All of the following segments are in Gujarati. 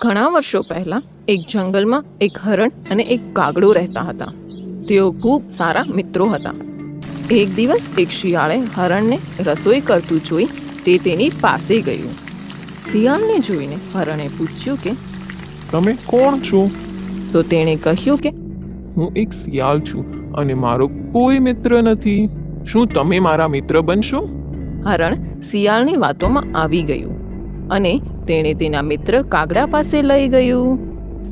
ઘણા વર્ષો પહેલાં એક જંગલમાં એક હરણ અને એક કાગડો રહેતા હતા. તેઓ ખૂબ સારા મિત્રો હતા. એક દિવસ એક શિયાળે હરણને રસોઈ કરતું જોઈ તે તેની પાસે ગયું. શિયાળને જોઈને હરણે પૂછ્યું કે તમે કોણ છો? તો તેણે કહ્યું કે હું એક શિયાળ છું અને મારો કોઈ મિત્ર નથી. શું તમે મારા મિત્ર બનશો? હરણ શિયાળની વાતોમાં આવી ગયું અને તેણે તેના મિત્ર કાગડા પાસે લઈ ગયું.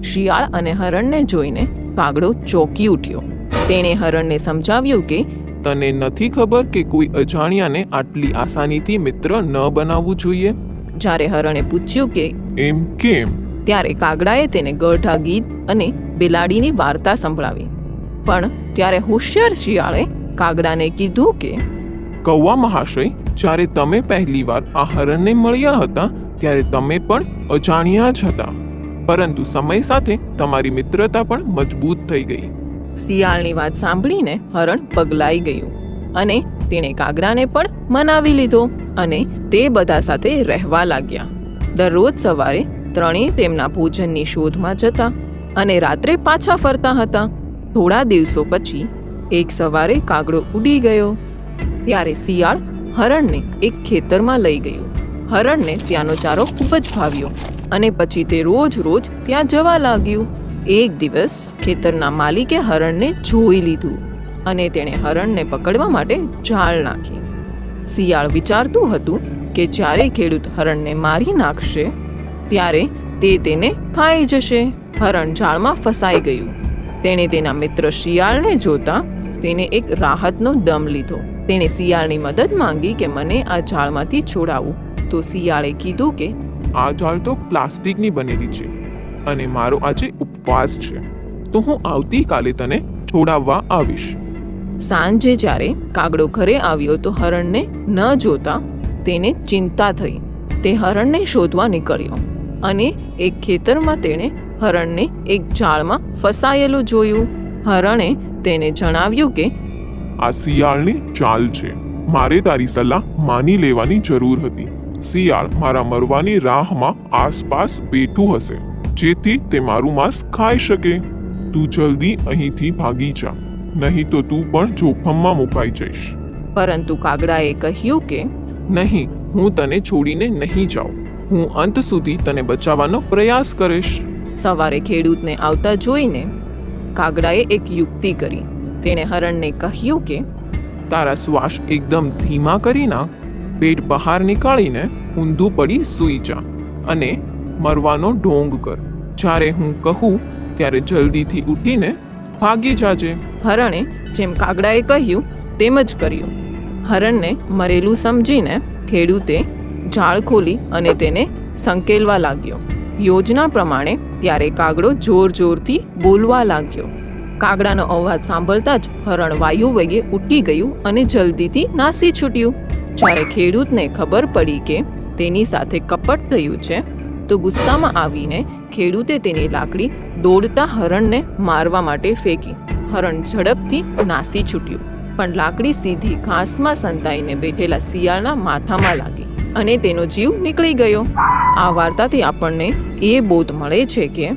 શિયાળ અને હરણને જોઈને કાગડો ચોંકી ઉઠ્યો. તેણે હરણને સમજાવ્યું કે તને નથી ખબર કે કોઈ અજાણ્યાને આટલી આસાનીથી મિત્ર ન બનાવવું જોઈએ? જ્યારે હરણે પૂછ્યું કે એમ કેમ? ત્યારે કાગડાએ તેને ગઢા ગીત અને બિલાડીની વાર્તા સંભળાવી. પણ ત્યારે હોશિયાર શિયાળે કાગડાને કીધું કે કૌવા મહાશય જ્યારે તમે પહેલીવાર આ હરણને મળ્યા હતા, ત્યારે તમે પણ અજાણ્યા જ હતા. પરંતુ સમય સાથે તમારી મિત્રતા પણ મજબૂત થઈ ગઈ. શિયાળની વાત સાંભળીને હરણ પગલાઈ ગયું અને તેણે કાગડાને પણ મનાવી લીધો અને તે બધા સાથે રહેવા લાગ્યા. દરરોજ સવારે ત્રણેય તેમના ભોજનની શોધમાં જતા અને રાત્રે પાછા ફરતા હતા. થોડા દિવસો પછી એક સવારે કાગડો ઉડી ગયો. ત્યારે શિયાળ હરણને એક ખેતરમાં લઈ ગયું. હરણને ત્યાંનો ચારો ખૂબ જ ભાવ્યો અને પછી તે રોજ રોજ ત્યાં જવા લાગ્યું. એક દિવસ ખેતરના માલિકે હરણને જોઈ લીધું અને તેણે હરણને પકડવા માટે જાળ નાખી. શિયાળ વિચારતું હતું કે જ્યારે ખેડૂત હરણને મારી નાખશે, ત્યારે તે તેને ખાઈ જશે. હરણ જાળમાં ફસાઈ ગયું. તેણે તેના મિત્ર શિયાળને જોતા તેને એક રાહતનો દમ લીધો. તેણે શિયાળની મદદ માંગી કે મને આ ઝાડમાંથી છોડાવું. તો શિયાળે કીધું કે આ ઝાડ તો પ્લાસ્ટિકની બનેલી છે અને મારો આજે ઉપવાસ છે. તો હું આવતીકાલે તને છોડાવવા આવીશ. સાંજે જ્યારે કાગડો ઘરે આવ્યો તો હરણને ન જોતા તેને ચિંતા થઈ. તે હરણને શોધવા નીકળ્યો અને એક ખેતરમાં તેણે હરણને એક ઝાડમાં ફસાયેલું જોયું. હરણે તેને જણાવ્યું કે આ શિયાળની ચાલ છે. મારે તારી સલાહ માની લેવાની જરૂર હતી. શિયાળ મારા મરવાની રાહમાં આસપાસ બેઠું હશે જેથી તે મારું માંસ ખાઈ શકે. તું જલ્દી અહીંથી ભાગી જા નહીં તો તું પણ જોખમમાં મુકાઈ જઈશ. પરંતુ કાગડાએ કહ્યું કે નહીં હું તને છોડીને નહીં જાઉં. હું અંત સુધી તને બચાવવાનો પ્રયાસ કરીશ. સવારે ખેડૂતને આવતા જોઈને કાગડાએ એક યુક્તિ કરી. તેણે હરણને કહ્યું કે તારા શ્વાસ એકદમ ધીમા કરી નાખ પેટ બહાર નીકાળીને ઊંધું પડી સૂઈ જા અને મરવાનો ઢોંગ કર. જ્યારે હું કહું ત્યારે જલ્દીથી ઉઠીને ભાગી જાજે. હરણે જેમ કાગડાએ કહ્યું તેમ જ કર્યું. હરણને મરેલું સમજીને ખેડૂતે ઝાડ ખોલી અને તેને સંકેલવા લાગ્યો. યોજના પ્રમાણે ત્યારે કાગડો જોર જોરથી બોલવા લાગ્યો. કાગડાનો અવાજ સાંભળતા જ હરણ વાયુ વેગે ઉઠી ગયું અને જલ્દીથી નાસી છૂટ્યું. જ્યારે ખેડૂતને ખબર પડી કે તેની સાથે કપટ થયું છે, તો ગુસ્સામાં આવીને ખેડૂતે તેની લાકડી દોડતા હરણને મારવા માટે ફેંકી. હરણ ઝડપથી નાસી છૂટ્યું, પણ લાકડી સીધી ઘાસમાં સંતાઈને બેઠેલા શિયાળના માથામાં લાગી. અને તેનો જીવ નીકળી ગયો. આ વાર્તાથી આપણને એ બોધ મળે છે કે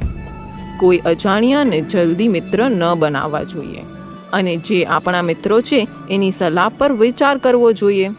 કોઈ અજાણ્યાને જલ્દી મિત્ર ન બનાવવા જોઈએ અને જે આપણા મિત્રો છે એની સલાહ પર વિચાર કરવો જોઈએ.